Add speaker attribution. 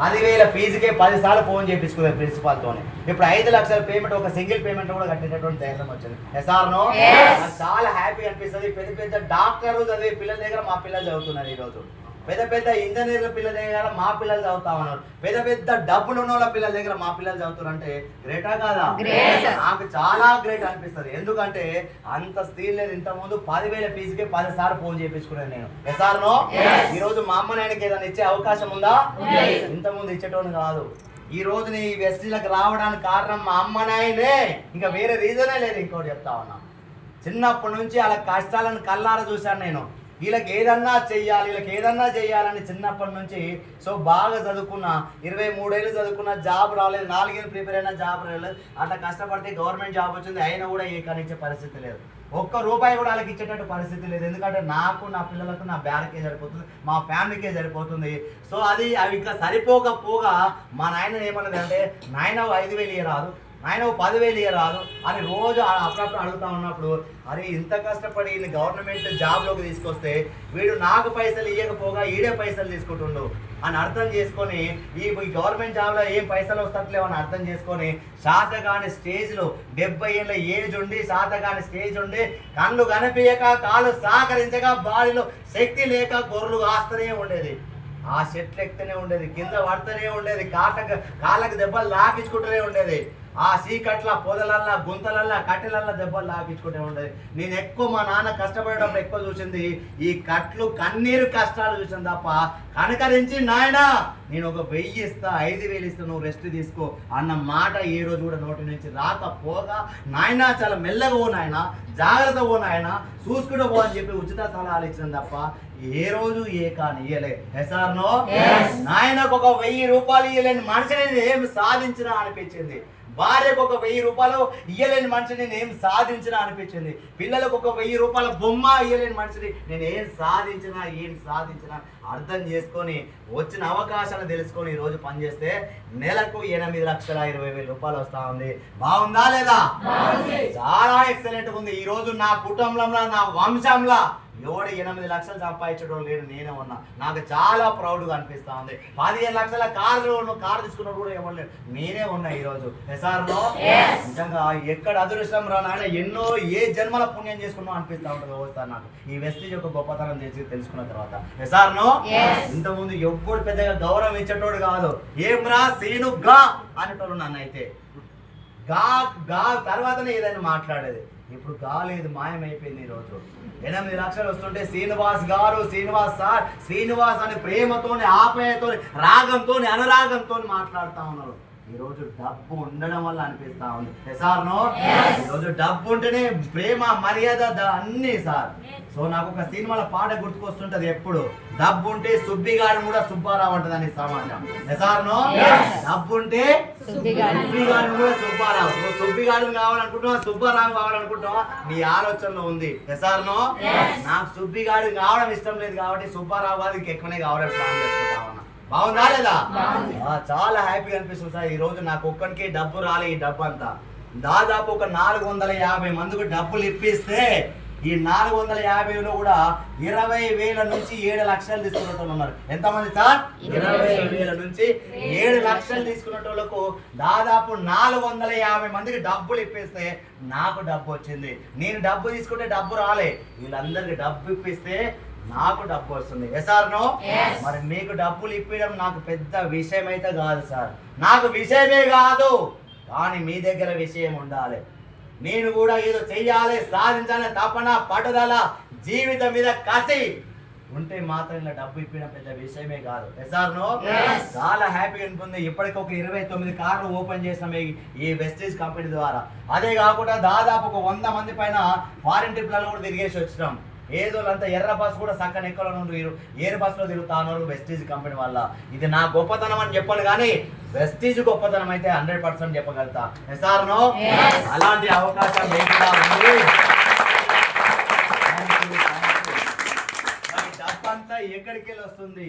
Speaker 1: పదివేల ఫీజుకే పది సార్లు ఫోన్ చేయించుకునే ప్రిన్సిపాల్ తోనే ఇప్పుడు ఐదు లక్షల పేమెంట్ ఒక సింగిల్ పేమెంట్ కూడా కట్టేటటువంటి ధైర్యం వచ్చింది. ఎస్ఆర్ నో నాకు చాలా హ్యాపీ అనిపిస్తుంది. పెద్ద పెద్ద డాక్టర్ చదివే పిల్లల దగ్గర మా పిల్లలు చదువుతున్నారు ఈ రోజు పెద్ద పెద్ద ఇంజనీర్ల పిల్లల దగ్గర మా పిల్లలు చదువుతా ఉన్నారు. పెద్ద పెద్ద డబ్బులు ఉన్న వాళ్ళ పిల్లల దగ్గర మా పిల్లలు చదువుతున్నారు అంటే గ్రేటా కాదా. నాకు చాలా గ్రేట్ అనిపిస్తుంది. ఎందుకంటే అంత స్త్రీలు లేదు. ఇంత ముందు పదివేల ఫీజుకే పది సార్లు ఫోన్ చేయించుకున్నాను నేను. SR no
Speaker 2: Yes.
Speaker 1: ఈ రోజు మా అమ్మ నాయనకి ఏదైనా ఇచ్చే అవకాశం ఉందా?
Speaker 2: ఉంది.
Speaker 1: ఇంత ముందు ఇచ్చేటోని కాదు. ఈ రోజు నీ వెస్టీలకు రావడానికి కారణం మా అమ్మ నాయనే. ఇంకా వేరే రీజనే లేదు. ఇంకోటి చెప్తా ఉన్నా. చిన్నప్పటి నుంచి అలా కష్టాలను కల్లార చూశాను నేను. వీళ్ళకి ఏదన్నా చెయ్యాలి వీళ్ళకి ఏదన్నా చెయ్యాలని చిన్నప్పటి నుంచి సో బాగా చదువుకున్న. ఇరవై మూడేళ్ళు చదువుకున్న జాబ్ రాలేదు. నాలుగేళ్ళు ప్రిపేర్ అయినా జాబ్ రాలేదు. అట్లా కష్టపడితే గవర్నమెంట్ జాబ్ వచ్చింది. అయినా కూడా ఏ కనిచ్చే పరిస్థితి లేదు. ఒక్క రూపాయి కూడా వాళ్ళకి ఇచ్చేటట్టు పరిస్థితి లేదు. ఎందుకంటే నాకు నా పిల్లలకు నా బ్యాడ్కే సరిపోతుంది. మా ఫ్యామిలీకే సరిపోతుంది. సో అది అవి ఇంకా సరిపోకపోగా మా నాయన ఏమన్నది అంటే నాయన ఐదు వేలు ఇయ్యరాదు. ఆయన పదివేలు ఇవ్వరాదు అని. రోజు అప్పుడప్పుడు అడుగుతా ఉన్నప్పుడు అరే ఇంత కష్టపడి ఈయన గవర్నమెంట్ జాబ్లోకి తీసుకొస్తే వీడు నాకు పైసలు ఇవ్వకపోగా ఈడే పైసలు తీసుకుంటుండు. అని అర్థం చేసుకొని ఈ గవర్నమెంట్ జాబ్లో ఏం పైసలు వస్తట్లేవు అని అర్థం చేసుకొని శాతగాని స్టేజ్లో డెబ్బై ఏళ్ళ ఏజ్ ఉండి శాతగాని స్టేజ్ ఉండి కళ్ళు కనిపించక కాళ్ళు సహకరించక బాడీలో శక్తి లేక గొర్రెలు కాస్తూనే ఉండేది. ఆ చెట్లు ఎక్తూనే ఉండేది కింద పడుతూనే ఉండేది కాటక కాళ్ళకు దెబ్బలు లాగించుకుంటూనే ఉండేది. ఆ సీకట్ల పొదలల్లా గుంతలల్లా కట్టెలల్లా దెబ్బలు లాగించుకుంటూ ఉండేది. నేను ఎక్కువ మా నాన్న కష్టపడేటప్పుడు ఎక్కువ చూసింది ఈ కట్లు కన్నీరు కష్టాలు చూసాను తప్ప కనకరించి నాయనా నేను ఒక వెయ్యి ఇస్తా ఐదు వేలు ఇస్తా నువ్వు రెస్ట్ తీసుకో అన్న మాట ఏ రోజు కూడా నోటి నుంచి రాకపోగా నాయనా చాలా మెల్లగా ఓ నాయన జాగ్రత్త ఓ నాయన చూసుకుంటూ పో అని చెప్పి ఉచిత సలహాలు ఇచ్చిన తప్ప ఏ రోజు ఏ కాని ఇయ్యలే. SR no. నాయనకు ఒక వెయ్యి రూపాయలు ఇయ్యలేని మనిషిని నేను ఏం సాధించినా అనిపించింది. భార్యకు ఒక వెయ్యి రూపాయలు ఇయ్యలేని మనిషిని నేను సాధించినా అనిపించింది. పిల్లలకు ఒక వెయ్యి రూపాయల బొమ్మ ఇయ్యలేని మనిషిని నేను ఏం సాధించినా ఏం సాధించినా అర్థం చేసుకొని వచ్చిన అవకాశాలను తెలుసుకొని ఈ రోజు పనిచేస్తే నెలకు ఎనిమిది లక్షల ఇరవై వేల రూపాయలు వస్తా ఉంది. బాగుందా లేదా? చాలా ఎక్సలెంట్ ఉంది. ఈ రోజు నా కుటుంబంలో నా వంశంలో ఎవడు ఎనిమిది లక్షలు సంపాదించడం లేడు నేనే ఉన్నా. నాకు చాలా ప్రౌడ్గా అనిపిస్తా ఉంది పదిహేను లక్షల కారు కారు తీసుకున్నాడు కూడా ఎవరు లేడు. నేనే ఉన్నా ఈ రోజు ఎస్ఆర్లో. నిజంగా ఎక్కడ అదృష్టం రా నాయన ఎన్నో ఏ జన్మల పుణ్యం చేసుకున్నావు అనిపిస్తా ఉంటుంది ఒకసారి నాకు. ఈ వెస్టేజ్ యొక్క గొప్పతనం తెలిసి తెలుసుకున్న తర్వాత. ఎస్ఆర్నో. ఇంతకుముందు ఎవ్వడు పెద్దగా గౌరవం ఇచ్చేటోడు కాదు. ఏం రా సీను గా? అనేటోడు నన్ను అయితే. గా గా తర్వాతనే ఏదైనా మాట్లాడేది. ఇప్పుడు కాలేదు మాయమైపోయింది ఈ రోజు. ఎనిమిది లక్షలు వస్తుంటే శ్రీనివాస్ గారు శ్రీనివాస్ సార్ శ్రీనివాస్ అని ప్రేమతోని ఆప్యాయతోని రాగంతోని అనురాగంతో మాట్లాడుతా ఉన్నారు. ఈ రోజు డబ్బు ఉండడం వల్ల అనిపిస్తా ఉంది. Sir no? ఈ రోజు డబ్బు ఉంటేనే ప్రేమ మర్యాద అన్ని సార్. సో నాకు ఒక సినిమాల పాట గుర్తుకొస్తుంటది ఎప్పుడు. డబ్బు ఉంటే సుబ్బిగాడు కూడా సుబ్బారావు అంటదని సమాజం. Sir no. డబ్బు ఉంటే
Speaker 2: సుబ్బిగాడు.
Speaker 1: కూడా సుబ్బారావు. నువ్వు సుబ్బిగాడు కావాలనుకుంటున్నావా? సుబ్బారావు కావాలనుకుంటున్నావా? నీ ఆలోచనలో ఉంది. Sir no. నాకు సుబ్బిగాడు కావడం ఇష్టం లేదు కాబట్టి సుబ్బారావు గారు ఇంకెక్కువనే కావడం ప్లాన్ చేసుకుంటా ఉన్నా. బాగుందా. లేదా చాలా హ్యాపీగా అనిపిస్తుంది సార్. ఈ రోజు నాకు ఒక్కరికి డబ్బు రాలే ఈ డబ్బు అంతా. దాదాపు ఒక నాలుగు వందల యాభై మందికి డబ్బులు ఇప్పిస్తే ఈ నాలుగు వందల యాభైలో కూడా ఇరవై వేల నుంచి ఏడు లక్షలు తీసుకున్నట్టు ఉన్నారు. ఎంతమంది సార్? ఇరవై వేల నుంచి ఏడు లక్షలు తీసుకున్నటోళ్ళకు దాదాపు నాలుగు వందల యాభై మందికి డబ్బులు ఇప్పిస్తే నాకు డబ్బు వచ్చింది. నేను డబ్బు తీసుకుంటే డబ్బు రాలే. వీళ్ళందరికి డబ్బు ఇప్పిస్తే నాకు డబ్బు వస్తుంది. SR no
Speaker 2: Yes.
Speaker 1: మరి మీకు డబ్బులు ఇప్పించడం నాకు పెద్ద విషయం అయితే కాదు సార్. నాకు విషయమే కాదు. కానీ మీ దగ్గర విషయం ఉండాలి. నేను కూడా ఏదో చెయ్యాలి సాధించాలి తపన పట్టుదల జీవితం మీద కసి. ఉంటే మాత్రం ఇలా డబ్బు ఇప్పిన పెద్ద విషయమే కాదు. చాలా హ్యాపీగా ఉంటుంది ఇప్పటికి ఒక ఇరవై తొమ్మిది కార్లు ఓపెన్ చేసినాం ఈ- ఈ వెస్టేజ్ కంపెనీ ద్వారా. అదే కాకుండా దాదాపు ఒక వంద మంది పైన ఫారిన్ ట్రిప్లలో కూడా తిరిగేసి వచ్చినాం. ఏదో అంతా ఎర్ర బస్ కూడా సక్కన ఎక్కడ నుండి ఎయిర్ బస్లో తిరుగుతాను వెస్టీజ్ కంపెనీ వల్ల ఇది నా గొప్పతనం అని చెప్పాను కానీ వెస్టీజ్ గొప్పతనం అయితే hundred percent చెప్పగలుగుతా. SR no
Speaker 2: Yes.
Speaker 1: అలాంటి అవకాశం మీకు కూడా ఉంది. డబ్బంతా ఎక్కడికి వెళ్ళి వస్తుంది